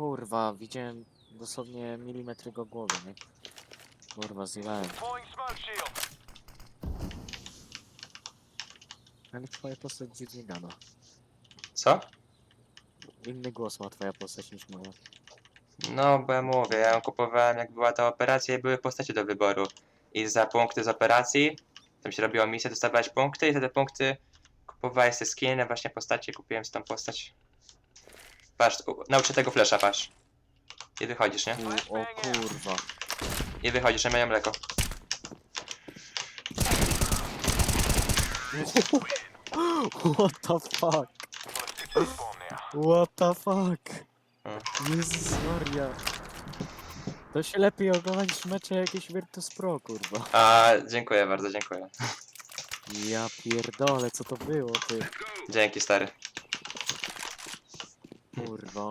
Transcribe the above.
kurwa, widziałem dosłownie milimetry go głowy, nie? Kurwa, zjewałem. Ale twoja postać dziwnie gada. Co? Inny głos ma twoja postać niż moja. No, bo ja mówię, ja ją kupowałem jak była ta operacja i były postacie do wyboru. I za punkty z operacji, tam się robiło misję, dostawałeś punkty i za te punkty kupowałeś te skiny, właśnie postacie, kupiłem z tą postać. Patrz, u- nauczę tego flesza, patrz. I wychodzisz, nie? Ku, o kurwa. I wychodzisz, ja miałem mleko. What the fuck? What the fuck? Mm. Jezus Maria. To się lepiej ogląda niż mecze jakieś Virtus Pro, kurwa. A, dziękuję bardzo, dziękuję. Ja pierdolę, co to było, ty? Dzięki, stary. Kurwa.